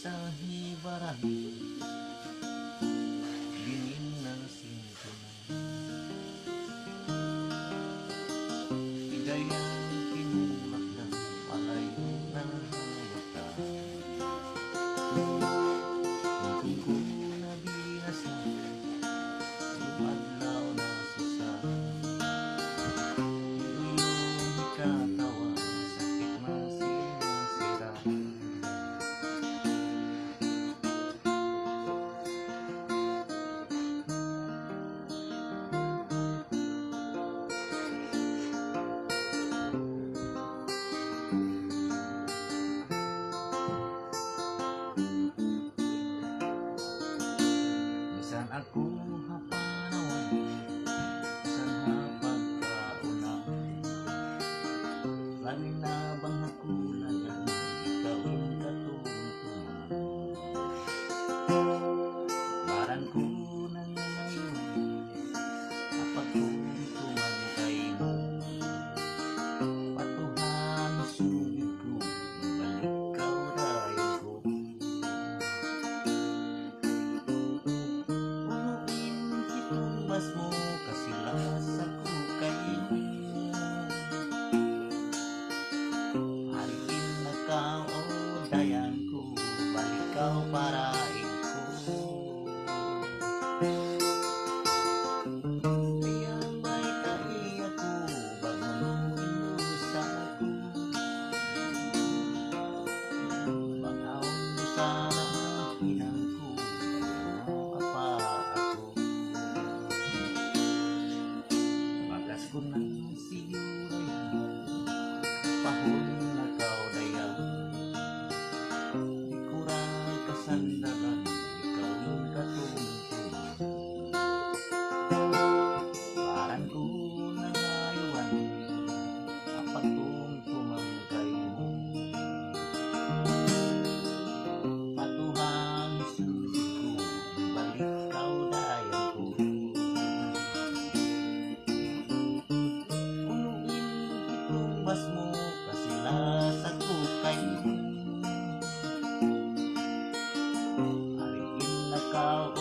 sa hiwaran van a ikaw para ikaw Kaya may Bangunin mo sa ako Bangaw mo sana Hinang ko Kaya का